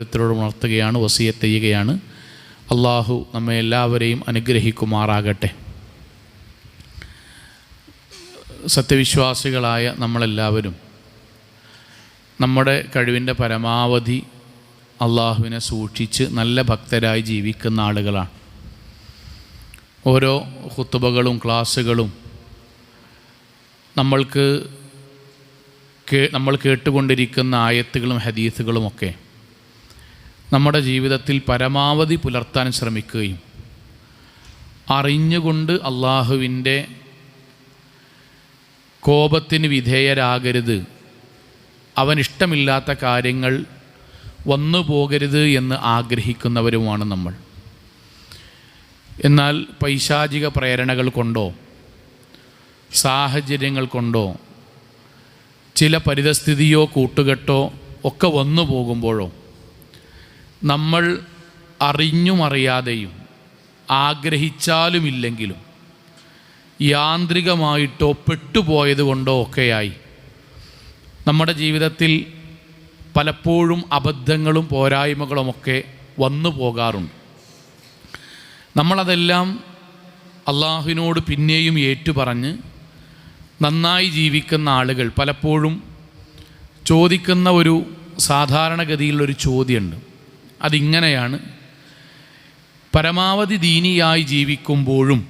ഓരോരുത്തരോട് ഉണർത്തുകയാണ് വസീയത്ത് ചെയ്യുകയാണ്. അള്ളാഹു നമ്മെ എല്ലാവരെയും അനുഗ്രഹിക്കുമാറാകട്ടെ. സത്യവിശ്വാസികളായ നമ്മളെല്ലാവരും നമ്മുടെ കഴിവിന്റെ പരമാവധി അള്ളാഹുവിനെ സൂക്ഷിച്ച് നല്ല ഭക്തരായി ജീവിക്കുന്ന ആളുകളാണ്. ഓരോ കുത്തുബകളും ക്ലാസ്സുകളും നമ്മൾക്ക് നമ്മൾ കേട്ടുകൊണ്ടിരിക്കുന്ന ആയത്തുകളും ഹദീസുകളുമൊക്കെ നമ്മുടെ ജീവിതത്തിൽ പരമാവധി പുലർത്താൻ ശ്രമിക്കുകയും അറിഞ്ഞുകൊണ്ട് അള്ളാഹുവിന്റെ കോപത്തിന് വിധേയരാകരുത്. അവനിഷ്ടമില്ലാത്ത കാര്യങ്ങൾ വന്നു പോകരുത് എന്ന് ആഗ്രഹിക്കുന്നവരുമാണ് നമ്മൾ. എന്നാൽ പൈശാചിക പ്രേരണകൾ കൊണ്ടോ സാഹചര്യങ്ങൾ കൊണ്ടോ ചില പരിതസ്ഥിതിയോ കൂട്ടുകെട്ടോ ഒക്കെ വന്നു പോകുമ്പോഴോ നമ്മൾ അറിഞ്ഞും അറിയാതെയും ആഗ്രഹിച്ചാലുമില്ലെങ്കിലും യാന്ത്രികമായിട്ടോ പെട്ടുപോയത് കൊണ്ടോ ഒക്കെയായി. നമ്മുടെ ജീവിതത്തിൽ പലപ്പോഴും അബദ്ധങ്ങളും പോരായ്മകളുമൊക്കെ വന്നു പോകാറുണ്ട്. നമ്മളതെല്ലാം അള്ളാഹുവിനോട് പിന്നെയും ഏറ്റുപറഞ്ഞ് നന്നായി ജീവിക്കുന്ന ആളുകൾ പലപ്പോഴും ചോദിക്കുന്ന ഒരു സാധാരണഗതിയിലുള്ളൊരു ചോദ്യമുണ്ട്. അതിങ്ങനെയാണ്. പരമാവധി ദീനിയായി ജീവിക്കുമ്പോഴും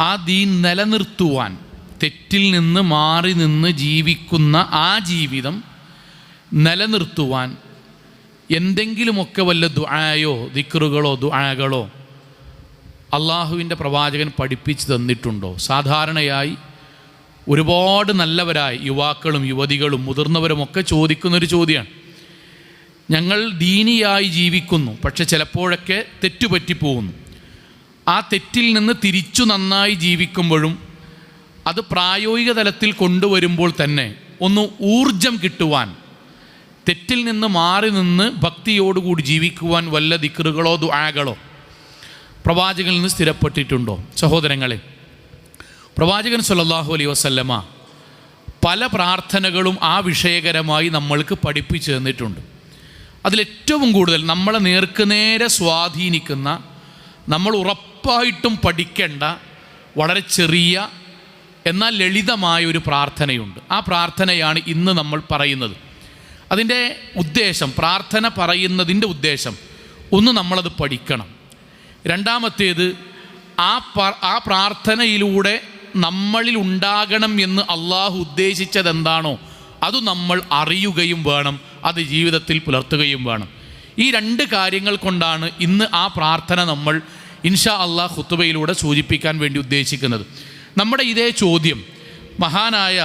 ആ ദീൻ നിലനിർത്തുവാൻ തെറ്റിൽ നിന്ന് മാറി നിന്ന് ജീവിക്കുന്ന ആ ജീവിതം നിലനിർത്തുവാൻ എന്തെങ്കിലുമൊക്കെ വല്ല ദുആയോ ദിക്റുകളോ ദുആകളോ അള്ളാഹുവിന്റെ പ്രവാചകൻ പഠിപ്പിച്ച് തന്നിട്ടുണ്ടോ? സാധാരണയായി ഒരുപാട് നല്ലവരായി യുവാക്കളും യുവതികളും മുതിർന്നവരുമൊക്കെ ചോദിക്കുന്നൊരു ചോദ്യമാണ്. ഞങ്ങൾ ദീനിയായി ജീവിക്കുന്നു. പക്ഷെ ചിലപ്പോഴൊക്കെ തെറ്റുപറ്റിപ്പോകുന്നു ആ തെറ്റിൽ നിന്ന് തിരിച്ചു നന്നായി ജീവിക്കുമ്പോഴും അത് പ്രായോഗിക തലത്തിൽ കൊണ്ടുവരുമ്പോൾ തന്നെ ഒന്ന് ഊർജം കിട്ടുവാൻ തെറ്റിൽ നിന്ന് മാറി നിന്ന് ഭക്തിയോടുകൂടി ജീവിക്കുവാൻ വല്ല ദിക്കറുകളോ ദുആകളോ പ്രവാചകനിൽ നിന്ന് സ്ഥിരപ്പെട്ടിട്ടുണ്ടോ? സഹോദരങ്ങളെ പ്രവാചകൻ സല്ലല്ലാഹു അലൈഹി വസല്ലമ പല പ്രാർത്ഥനകളും ആ വിഷയകരമായി നമ്മൾക്ക് പഠിപ്പിച്ചു തന്നിട്ടുണ്ട്. അതിലേറ്റവും കൂടുതൽ നമ്മളെ നേർക്കുനേരെ സ്വാധീനിക്കുന്ന നമ്മൾ ഉറപ്പായിട്ടും പഠിക്കേണ്ട വളരെ ചെറിയ എന്നാൽ ലളിതമായ ഒരു പ്രാർത്ഥനയുണ്ട്. ആ പ്രാർത്ഥനയാണ് ഇന്ന് നമ്മൾ പറയുന്നത്. അതിന്റെ ഉദ്ദേശം പ്രാർത്ഥന പറയുന്നതിന്റെ ഉദ്ദേശം ഒന്ന് നമ്മളത് പഠിക്കണം. രണ്ടാമത്തേത് ആ ആ പ്രാർത്ഥനയിലൂടെ നമ്മളിൽ ഉണ്ടാകണം എന്ന് അള്ളാഹു ഉദ്ദേശിച്ചതെന്താണോ അത് നമ്മൾ അറിയുകയും വേണം. അത് ജീവിതത്തിൽ പുലർത്തുകയും വേണം. ഈ രണ്ട് കാര്യങ്ങൾ കൊണ്ടാണ് ഇന്ന് ആ പ്രാർത്ഥന നമ്മൾ ഇൻഷാ അള്ളാഹ് ഹുത്തുബയിലൂടെ സൂചിപ്പിക്കാൻ വേണ്ടി ഉദ്ദേശിക്കുന്നത്. നമ്മുടെ ഇതേ ചോദ്യം മഹാനായ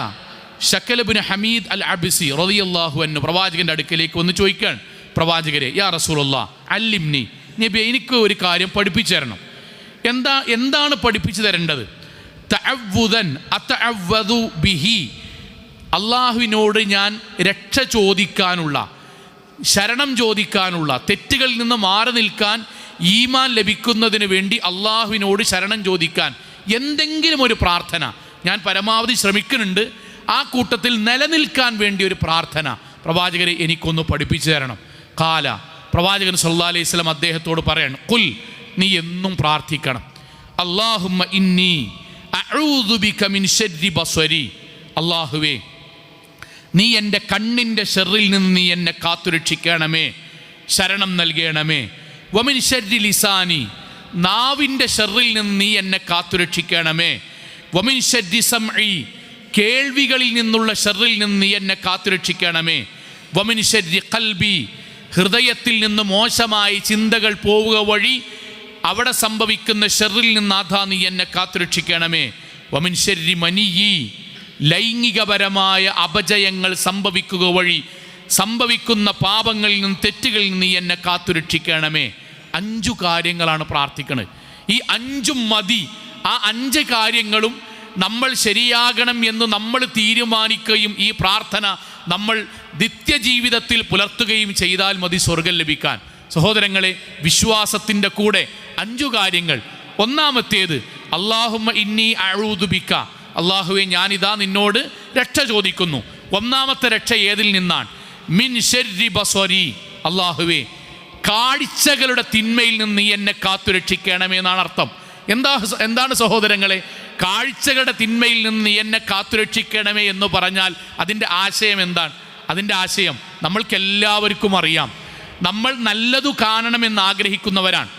ഷക്കലബിന് ഹമീദ് അൽ അബിസി റതിയല്ലാഹു എന്ന് പ്രവാചകന്റെ അടുക്കലേക്ക് ഒന്ന് ചോദിക്കാൻ പ്രവാചകരെ യാ റസൂലുള്ള അല്ലിംനി നബി എനിക്ക് ഒരു കാര്യം പഠിപ്പിച്ചു തരണം. എന്താ എന്താണ് പഠിപ്പിച്ചു തരേണ്ടത്? ബിഹി അള്ളാഹുവിനോട് ഞാൻ രക്ഷ ചോദിക്കാനുള്ള ശരണം ചോദിക്കാനുള്ള തെറ്റുകളിൽ നിന്ന് മാറി നിൽക്കാൻ ഈമാൻ ലഭിക്കുന്നതിന് വേണ്ടി അള്ളാഹുവിനോട് ശരണം ചോദിക്കാൻ എന്തെങ്കിലും ഒരു പ്രാർത്ഥന. ഞാൻ പരമാവധി ശ്രമിക്കുന്നുണ്ട്. ആ കൂട്ടത്തിൽ നിലനിൽക്കാൻ വേണ്ടി ഒരു പ്രാർത്ഥന. പ്രവാചകരെ എനിക്കൊന്ന് പഠിപ്പിച്ചു തരണം. കാല പ്രവാചകൻ സല്ലാ അലൈഹി സ്വലം അദ്ദേഹത്തോട് പറയണം കുൽ നീ എന്നും പ്രാർത്ഥിക്കണം. അള്ളാഹുമ്മ ഇന്നി അഊദു ബിക മിൻ ശർരി ബസ്വരി. അള്ളാഹുവേ നീ എന്റെ കണ്ണിന്റെ ഷെറിൽ നിന്ന് നീ എന്നെ കാത്തുരക്ഷിക്കണമേ. ശരണം നൽകണമേ. വമിൻ ഷെറി ലിസാനി നാവിന്റെ ഷെറിൽ നിന്ന് നീ എന്നെ കാത്തുരക്ഷിക്കണമേ. വമിൻ ഷർരി സംഇ കേൾവികളിൽ നിന്നുള്ള ഷെറിൽ നിന്ന് നീ എന്നെ കാത്തുരക്ഷിക്കണമേ. വമിൻ ഷെറി കൽബി ഹൃദയത്തിൽ നിന്ന് മോശമായി ചിന്തകൾ പോവുക വഴി അവിടെ സംഭവിക്കുന്ന ഷെറിൽ നിന്ന് ആധാ നീ എന്നെ കാത്തുരക്ഷിക്കണമേ. വമിൻ ഷർരി മനിയി ലൈംഗികപരമായ അപജയങ്ങൾ സംഭവിക്കുക വഴി സംഭവിക്കുന്ന പാപങ്ങളിൽ നിന്നും തെറ്റുകളിൽ നിന്ന് നീ എന്നെ കാത്തുരക്ഷിക്കണമേ. അഞ്ചു കാര്യങ്ങളാണ് പ്രാർത്ഥിക്കുന്നത് ഈ അഞ്ചും മതി. ആ അഞ്ച് കാര്യങ്ങളും നമ്മൾ ശരിയാകണം എന്ന് നമ്മൾ തീരുമാനിക്കുകയും ഈ പ്രാർത്ഥന നമ്മൾ നിത്യജീവിതത്തിൽ പുലർത്തുകയും ചെയ്താൽ മതി സ്വർഗം ലഭിക്കാൻ. സഹോദരങ്ങളെ വിശ്വാസത്തിന്റെ കൂടെ അഞ്ചു കാര്യങ്ങൾ. ഒന്നാമത്തേത് അള്ളാഹുമ്മ ഇന്നി അഴൂതുബിക്ക അള്ളാഹുവെ ഞാനിതാ നിന്നോട് രക്ഷ ചോദിക്കുന്നു. ഒന്നാമത്തെ രക്ഷ ഏതിൽ നിന്നാണ്? മിൻ ഷർരി ബസ്വരി. അള്ളാഹുവെ കാഴ്ചകളുടെ തിന്മയിൽ നിന്ന് നീ എന്നെ കാത്തുരക്ഷിക്കണമേ എന്നാണ് അർത്ഥം. എന്താ എന്താണ് സഹോദരങ്ങളെ? കാഴ്ചകളുടെ തിന്മയിൽ നിന്ന് നീ എന്നെ കാത്തുരക്ഷിക്കണമേ എന്ന് പറഞ്ഞാൽ അതിന്റെ ആശയം എന്താണ്? അതിന്റെ ആശയം നമ്മൾക്കെല്ലാവർക്കും അറിയാം. നമ്മൾ നല്ലതു കാണണമെന്ന് ആഗ്രഹിക്കുന്നവരാണ്.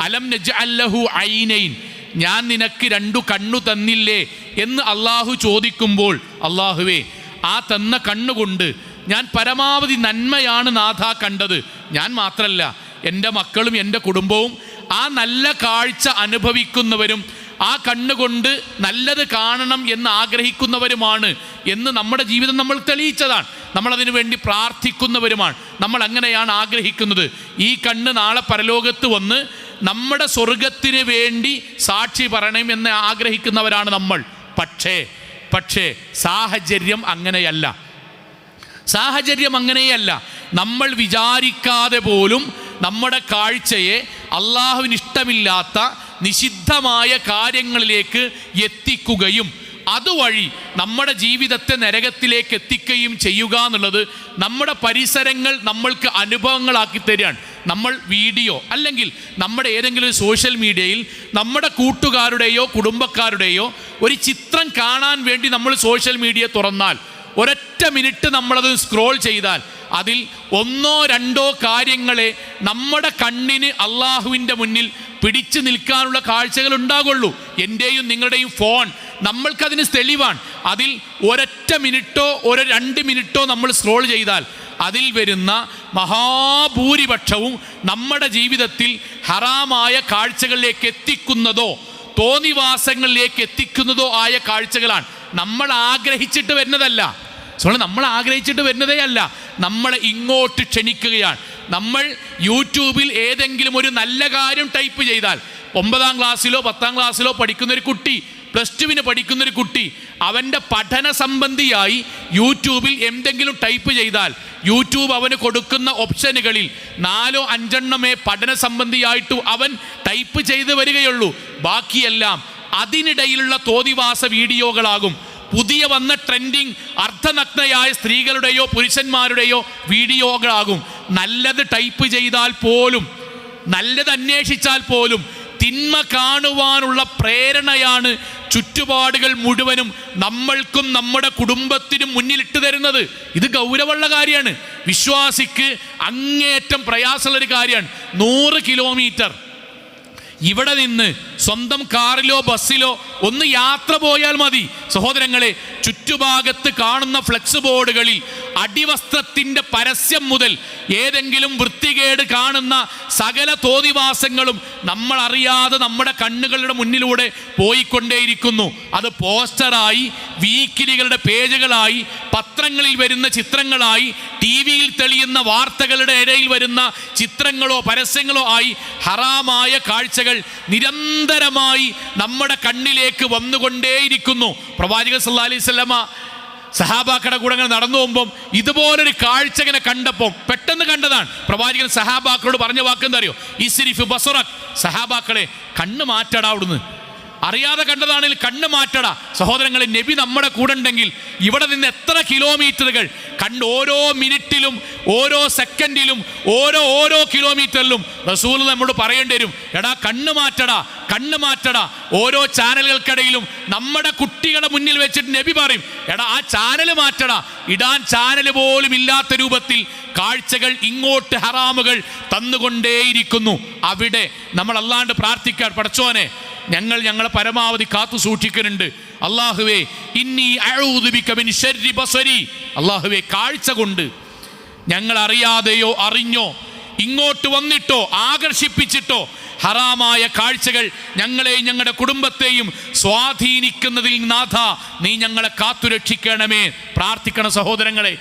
അലം നജ് അല്ലഹു ഐനൈൻ. ഞാൻ നിനക്ക് രണ്ടു കണ്ണു തന്നില്ലേ? എന്ന് അള്ളാഹു ചോദിക്കുമ്പോൾ അള്ളാഹുവേ ആ തന്ന കണ്ണുകൊണ്ട് ഞാൻ പരമാവധി നന്മയാണ് നാഥ കണ്ടത്. ഞാൻ മാത്രമല്ല എന്റെ മക്കളും എന്റെ കുടുംബവും ആ നല്ല കാഴ്ച അനുഭവിക്കുന്നവരും ആ കണ്ണുകൊണ്ട് നല്ലത് കാണണം എന്ന് ആഗ്രഹിക്കുന്നവരുമാണ് എന്ന് നമ്മുടെ ജീവിതം നമ്മൾ തെളിയിച്ചതാണ്. നമ്മളതിനു വേണ്ടി പ്രാർത്ഥിക്കുന്നവരുമാണ്. നമ്മൾ അങ്ങനെയാണ് ആഗ്രഹിക്കുന്നത്. ഈ കണ്ണ് നാളെ പരലോകത്ത് വന്ന് നമ്മുടെ സ്വർഗത്തിന് വേണ്ടി സാക്ഷി പറയണം എന്ന് ആഗ്രഹിക്കുന്നവരാണ് നമ്മൾ. പക്ഷേ പക്ഷേ സാഹചര്യം അങ്ങനെയല്ല. സാഹചര്യം അങ്ങനെയല്ല. നമ്മൾ വിചാരിക്കാതെ പോലും നമ്മുടെ കാഴ്ചയെ അള്ളാഹുവിന് ഇഷ്ടമില്ലാത്ത നിഷിദ്ധമായ കാര്യങ്ങളിലേക്ക് എത്തിക്കുകയും അതുവഴി നമ്മുടെ ജീവിതത്തെ നരകത്തിലേക്ക് എത്തിക്കുകയും ചെയ്യുക എന്നുള്ളത് നമ്മുടെ പരിസരങ്ങൾ നമ്മൾക്ക് അനുഭവങ്ങളാക്കി തരികയാണ്. നമ്മൾ വീഡിയോ അല്ലെങ്കിൽ നമ്മുടെ ഏതെങ്കിലും ഒരു സോഷ്യൽ മീഡിയയിൽ നമ്മുടെ കൂട്ടുകാരുടെയോ കുടുംബക്കാരുടെയോ ഒരു ചിത്രം കാണാൻ വേണ്ടി നമ്മൾ സോഷ്യൽ മീഡിയ തുറന്നാൽ ഒരൊറ്റ മിനിറ്റ് നമ്മളത് സ്ക്രോൾ ചെയ്താൽ അതിൽ ഒന്നോ രണ്ടോ കാര്യങ്ങളെ നമ്മുടെ കണ്ണിന് അള്ളാഹുവിന്റെ മുന്നിൽ പിടിച്ചു നിൽക്കാനുള്ള കാഴ്ചകൾ ഉണ്ടാകുള്ളൂ. എന്റെയും നിങ്ങളുടെയും ഫോൺ നമ്മൾക്കതിന് തെളിവാണ്. അതിൽ ഒരൊറ്റ മിനിറ്റോ ഒരു രണ്ട് മിനിറ്റോ നമ്മൾ സ്ക്രോൾ ചെയ്താൽ അതിൽ വരുന്ന മഹാഭൂരിപക്ഷവും നമ്മുടെ ജീവിതത്തിൽ ഹറാമായ കാഴ്ചകളിലേക്ക് എത്തിക്കുന്നതോ തോന്നിവാസങ്ങളിലേക്ക് എത്തിക്കുന്നതോ ആയ കാഴ്ചകളാണ്. നമ്മൾ ആഗ്രഹിച്ചിട്ട് വരുന്നതല്ല. സോളെ നമ്മൾ ആഗ്രഹിച്ചിട്ട് വരുന്നതേ അല്ല. നമ്മൾ ഇങ്ങോട്ട് ക്ഷണിക്കുകയാണ്. നമ്മൾ യൂട്യൂബിൽ ഏതെങ്കിലും ഒരു നല്ല കാര്യം ടൈപ്പ് ചെയ്താൽ ഒമ്പതാം ക്ലാസ്സിലോ പത്താം ക്ലാസ്സിലോ പഠിക്കുന്ന ഒരു കുട്ടി പ്ലസ് ടുവിന് പഠിക്കുന്ന ഒരു കുട്ടി അവന്റെ പഠന സംബന്ധിയായി യൂട്യൂബിൽ എന്തെങ്കിലും ടൈപ്പ് ചെയ്താൽ യൂട്യൂബ് അവന് കൊടുക്കുന്ന ഓപ്ഷനുകളിൽ നാലോ അഞ്ചെണ്ണമേ പഠന സംബന്ധിയായിട്ട് അവൻ ടൈപ്പ് ചെയ്ത് വരികയുള്ളൂ. ബാക്കിയെല്ലാം അതിനിടയിലുള്ള തോതിവാസ വീഡിയോകളാകും. പുതിയ വന്ന ട്രെൻഡിങ് അർദ്ധനഗ്നയായ സ്ത്രീകളുടെയോ പുരുഷന്മാരുടെയോ വീഡിയോകളാകും. നല്ലത് ടൈപ്പ് ചെയ്താൽ പോലും നല്ലത് അന്വേഷിച്ചാൽ പോലും തിന്മ കാണുവാനുള്ള പ്രേരണയാണ് ചുറ്റുപാടുകൾ മുഴുവനും നമ്മൾക്കും നമ്മുടെ കുടുംബത്തിനും മുന്നിലിട്ട് തരുന്നത്. ഇത് ഗൗരവമുള്ള കാര്യമാണ്. വിശ്വാസിക്ക് അങ്ങേയറ്റം പ്രയാസമുള്ളൊരു കാര്യമാണ്. നൂറ് കിലോമീറ്റർ ഇവിടെ നിന്ന് സ്വന്തം കാറിലോ ബസ്സിലോ ഒന്ന് യാത്ര പോയാൽ മതി. സഹോദരങ്ങളെ ചുറ്റുഭാഗത്ത് കാണുന്ന ഫ്ലെക്സ് ബോർഡുകളിൽ അടിവസ്ത്രത്തിന്റെ പരസ്യം മുതൽ ഏതെങ്കിലും വൃത്തികേട് കാണുന്ന സകല തോതിവാസങ്ങളും നമ്മൾ അറിയാതെ നമ്മുടെ കണ്ണുകളുടെ മുന്നിലൂടെ പോയിക്കൊണ്ടേയിരിക്കുന്നു. അത് പോസ്റ്ററായി വീക്കിലികളുടെ പേജുകളായി പത്രങ്ങളിൽ വരുന്ന ചിത്രങ്ങളായി ടി വിയിൽ തെളിയുന്ന വാർത്തകളുടെ ഇടയിൽ വരുന്ന ചിത്രങ്ങളോ പരസ്യങ്ങളോ ആയി ഹറാമായ കാഴ്ചകൾ നിരന്തരമായി നമ്മുടെ കണ്ണിലേക്ക് വന്നുകൊണ്ടേയിരിക്കുന്നു. പ്രവാചക സല്ലാ അലൈഹി സ്വലമ സഹാബാക്കട കൂടെ അങ്ങനെ നടന്നു പോകുമ്പം ഇതുപോലൊരു കാഴ്ച ഇങ്ങനെ കണ്ടപ്പോൾ പെട്ടെന്ന് കണ്ടതാണ്. പ്രവാചകൻ സഹാബാക്കളോട് പറഞ്ഞ വാക്കെന്താ അറിയോ? ഇസിരിഫ് ബസുറക്. സഹാബാക്കളെ കണ്ണ് മാറ്റടാ അവിടുന്ന്. അറിയാതെ കണ്ടതാണെങ്കിൽ കണ്ണ് മാറ്റട. സഹോദരങ്ങളെ നബി നമ്മുടെ കൂടെ ഉണ്ടെങ്കിൽ ഇവിടെ നിന്ന് എത്ര കിലോമീറ്ററുകൾ കണ്ട് ഓരോ മിനിറ്റിലും ഓരോ സെക്കൻഡിലും ഓരോ ഓരോ കിലോമീറ്ററിലും റസൂൽ നമ്മോട് പറയേണ്ടി വരും. എടാ കണ്ണ് മാറ്റടാ. കണ്ണ് മാറ്റടാ. ഓരോ ചാനലുകൾക്കിടയിലും നമ്മുടെ കുട്ടികളെ മുന്നിൽ വെച്ചിട്ട് നബി പറയും എടാ ആ ചാനൽ മാറ്റടാ. ഇടാൻ ചാനൽ പോലും ഇല്ലാത്ത രൂപത്തിൽ കാഴ്ചകൾ ഇങ്ങോട്ട് ഹറാമുകൾ തന്നുകൊണ്ടേയിരിക്കുന്നു. അവിടെ നമ്മൾ അല്ലാണ്ട് പ്രാർത്ഥിക്കാൻ പഠിച്ചോനെ ഞങ്ങൾ ഞങ്ങളെ പരമാവധി കാത്തു സൂക്ഷിക്കുന്നുണ്ട്. അള്ളാഹുവേ ഇന്നി ബസരി. അള്ളാഹുവേ കാഴ്ച കൊണ്ട് ഞങ്ങൾ അറിയാതെയോ അറിഞ്ഞോ ഇങ്ങോട്ട് വന്നിട്ടോ ആകർഷിപ്പിച്ചിട്ടോ ഹറാമായ കാഴ്ചകൾ ഞങ്ങളെയും ഞങ്ങളുടെ കുടുംബത്തെയും സ്വാധീനിക്കുന്നതിൽ നാഥ നീ ഞങ്ങളെ കാത്തുരക്ഷിക്കണമേ. പ്രാർത്ഥിക്കണം സഹോദരങ്ങളെ.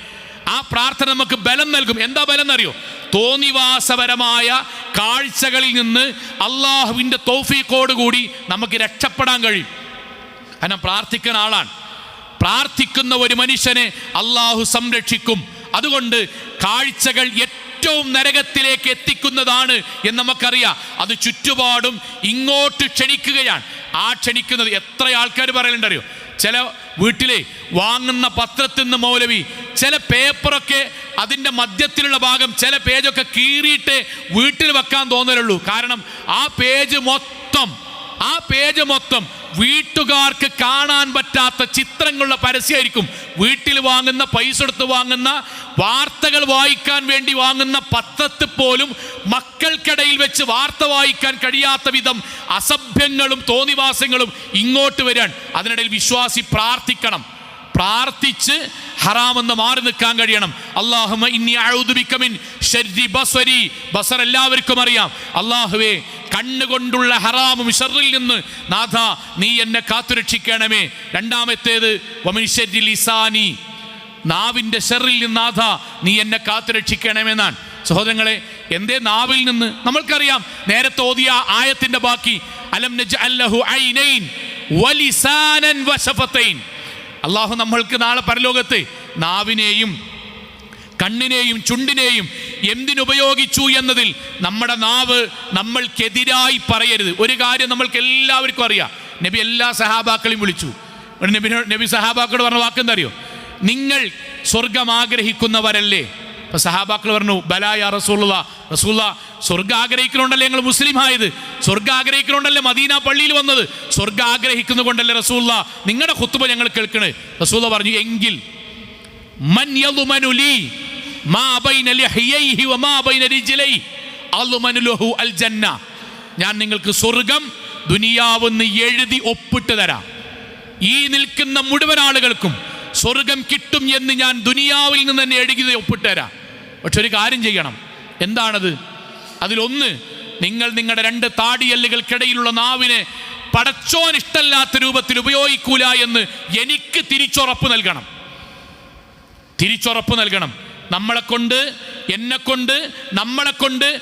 ആ പ്രാർത്ഥന നമുക്ക് ബലം നൽകും. എന്താ ബലം എന്നറിയോ? തോന്നിവാസപരമായ കാഴ്ചകളിൽ നിന്ന് അള്ളാഹുവിന്റെ കൂടി നമുക്ക് രക്ഷപ്പെടാൻ കഴിയും. കാരണം പ്രാർത്ഥിക്കുന്ന ആളാണ്. പ്രാർത്ഥിക്കുന്ന ഒരു മനുഷ്യനെ അള്ളാഹു സംരക്ഷിക്കും. അതുകൊണ്ട് കാഴ്ചകൾ ഏറ്റവും നരകത്തിലേക്ക് എത്തിക്കുന്നതാണ് എന്ന് നമുക്കറിയാം. അത് ചുറ്റുപാടും ഇങ്ങോട്ട് ക്ഷണിക്കുകയാണ്. ആ ക്ഷണിക്കുന്നത് എത്ര ആൾക്കാർ പറയലുണ്ടറിയോ? ചില വീട്ടിലെ വാങ്ങുന്ന പത്രത്തിൽ നിന്ന് മൗലവി ചില പേപ്പറൊക്കെ അതിന്റെ മധ്യത്തിലുള്ള ഭാഗം ചില പേജൊക്കെ കീറിയിട്ട് വീട്ടിൽ വെക്കാൻ തോന്നലുള്ളൂ. കാരണം ആ പേജ് മൊത്തം ആ പേജ് മൊത്തം വീട്ടുകാർക്ക് കാണാൻ പറ്റാത്ത ചിത്രങ്ങളുള്ള പരസ്യമായിരിക്കും വീട്ടിൽ വാങ്ങുന്ന പൈസ എടുത്ത് വാങ്ങുന്ന വാർത്തകൾ വായിക്കാൻ വേണ്ടി വാങ്ങുന്ന പത്രത്തിൽ പോലും മക്കൾക്കിടയിൽ വെച്ച് വാർത്ത വായിക്കാൻ കഴിയാത്ത വിധം അസഭ്യങ്ങളും തോന്നിവാസങ്ങളും ഇങ്ങോട്ട് വരാൻ അതിനിടയിൽ വിശ്വാസി പ്രാർത്ഥിക്കണം. പ്രാർത്ഥിച്ച് ഹറാമെന്ന് മാറി നിൽക്കാൻ കഴിയണം. അള്ളാഹുമ ഇനി അഴുതുബിക്കമിൻ ബസ്വരി. ബസർ എല്ലാവർക്കും അറിയാം. അള്ളാഹുവേ കണ്ണുകൊണ്ടുള്ള ഹറാമും ഷറിൽ നിന്ന് നാഥ നീ എന്നെ കാത്തുരക്ഷിക്കണമേ. രണ്ടാമത്തേത് വമിൻ ഷരി ലിസാനി. നാവിന്റെ ഷെറിൽ നിന്ന് നാഥ നീ എന്നെ കാത്തുരക്ഷിക്കണമെന്നാണ്. സഹോദരങ്ങളെ എന്തേ നാവിൽ നിന്ന്? നമ്മൾക്കറിയാം നേരത്തെ ഓതിയ ആയത്തിന്റെ ബാക്കി അലം ഐനൈൻ വലിസാനൻ അള്ളാഹു നമ്മൾക്ക് നാളെ പരലോകത്ത് നാവിനെയും കണ്ണിനെയും ചുണ്ടിനെയും എന്തിനുപയോഗിച്ചു എന്നതിൽ നമ്മുടെ നാവ് നമ്മൾക്കെതിരായി പറയരുത്. ഒരു കാര്യം നമ്മൾക്ക് എല്ലാവർക്കും അറിയാം. നബി എല്ലാ സഹാബാക്കളെയും വിളിച്ചു. നബി നബി സഹാബാക്കളോട് പറഞ്ഞ വാക്കെന്താ അറിയോ? നിങ്ങൾ സ്വർഗം ആഗ്രഹിക്കുന്നവരല്ലേ? ഇപ്പൊ സഹാബാക്കൾ പറഞ്ഞു ബലായ റസൂള്ള റസൂള്ള സ്വർഗം ആഗ്രഹിക്കുന്നുണ്ടല്ലേ ഞങ്ങൾ മുസ്ലിം ആയത്? സ്വർഗം ആഗ്രഹിക്കുന്നുണ്ടല്ലേ മദീന പള്ളിയിൽ വന്നത്? സ്വർഗം ആഗ്രഹിക്കുന്ന കൊണ്ടല്ലേ റസൂള്ള നിങ്ങളുടെ കുത്തുബ ഞങ്ങൾ കേൾക്കണേ. റസൂള്ള പറഞ്ഞു എങ്കിൽ മൻ ഞാൻ നിങ്ങൾക്ക് സ്വർഗം ദുനിയാവെന്ന് എഴുതി ഒപ്പിട്ട് തരാം. ഈ നിൽക്കുന്ന മുഴുവൻ ആളുകൾക്കും സ്വർഗം കിട്ടും എന്ന് ഞാൻ ദുനിയാവിൽ നിന്ന് തന്നെ എഴുതി ഒപ്പിട്ട് തരാം. പക്ഷെ ഒരു കാര്യം ചെയ്യണം. എന്താണത്? അതിലൊന്ന് നിങ്ങൾ നിങ്ങളുടെ രണ്ട് താടിയല്ലുകൾക്കിടയിലുള്ള നാവിനെ പടച്ചോൻ ഇഷ്ടല്ലാത്ത രൂപത്തിൽ ഉപയോഗിക്കൂല എന്ന് എനിക്ക് തിരിച്ചുറപ്പ് നൽകണം. തിരിച്ചുറപ്പ് നൽകണം. നമ്മളെ കൊണ്ട് എന്നെ കൊണ്ട് നമ്മളെ കൊണ്ട്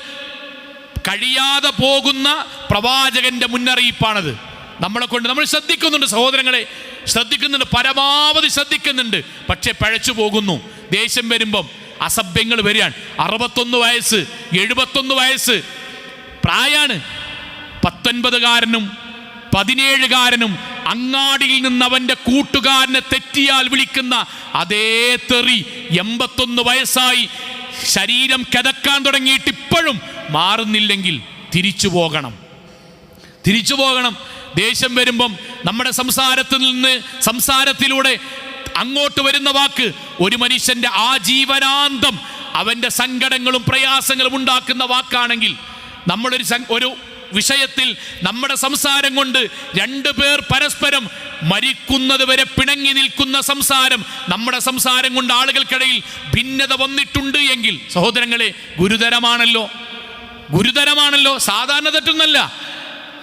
കഴിയാതെ പോകുന്ന പ്രവാചകന്റെ മുന്നറിയിപ്പാണത്. നമ്മളെ കൊണ്ട് നമ്മൾ ശ്രദ്ധിക്കുന്നുണ്ട് സഹോദരങ്ങളെ ശ്രദ്ധിക്കുന്നുണ്ട് പരമാവധി ശ്രദ്ധിക്കുന്നുണ്ട് പക്ഷെ പഴച്ചു പോകുന്നു. ദേഷ്യം വരുമ്പം അസഭ്യങ്ങൾ വരികയാണ്. അറുപത്തൊന്ന് വയസ്സ് എഴുപത്തൊന്ന് വയസ്സ് പ്രായാണ്. പത്തൊൻപതുകാരനും പതിനേഴുകാരനും അങ്ങാടിയിൽ നിന്ന് അവന്റെ കൂട്ടുകാരനെ തെറ്റിയാൽ വിളിക്കുന്ന അതേ തെറി എൺപത്തൊന്ന് വയസ്സായി ശരീരം കിതക്കാൻ തുടങ്ങിയിട്ട് ഇപ്പോഴും മാറുന്നില്ലെങ്കിൽ തിരിച്ചു പോകണം. തിരിച്ചു പോകണം. ദേഷ്യം വരുമ്പം നമ്മുടെ സംസാരത്തിൽ നിന്ന് സംസാരത്തിലൂടെ അങ്ങോട്ട് വരുന്ന വാക്ക് ഒരു മനുഷ്യന്റെ ആ ജീവനാന്തം അവന്റെ സങ്കടങ്ങളും പ്രയാസങ്ങളും ഉണ്ടാക്കുന്ന വാക്കാണെങ്കിൽ നമ്മളൊരു ഒരു വിഷയത്തിൽ നമ്മുടെ സംസാരം കൊണ്ട് രണ്ടു പേർ പരസ്പരം മരിക്കുന്നത് വരെ പിണങ്ങി നിൽക്കുന്ന സംസാരം നമ്മുടെ സംസാരം കൊണ്ട് ആളുകൾക്കിടയിൽ ഭിന്നത വന്നിട്ടുണ്ട് എങ്കിൽ സഹോദരങ്ങളെ ഗുരുതരമാണല്ലോ. ഗുരുതരമാണല്ലോ. സാധാരണ തെറ്റൊന്നല്ല.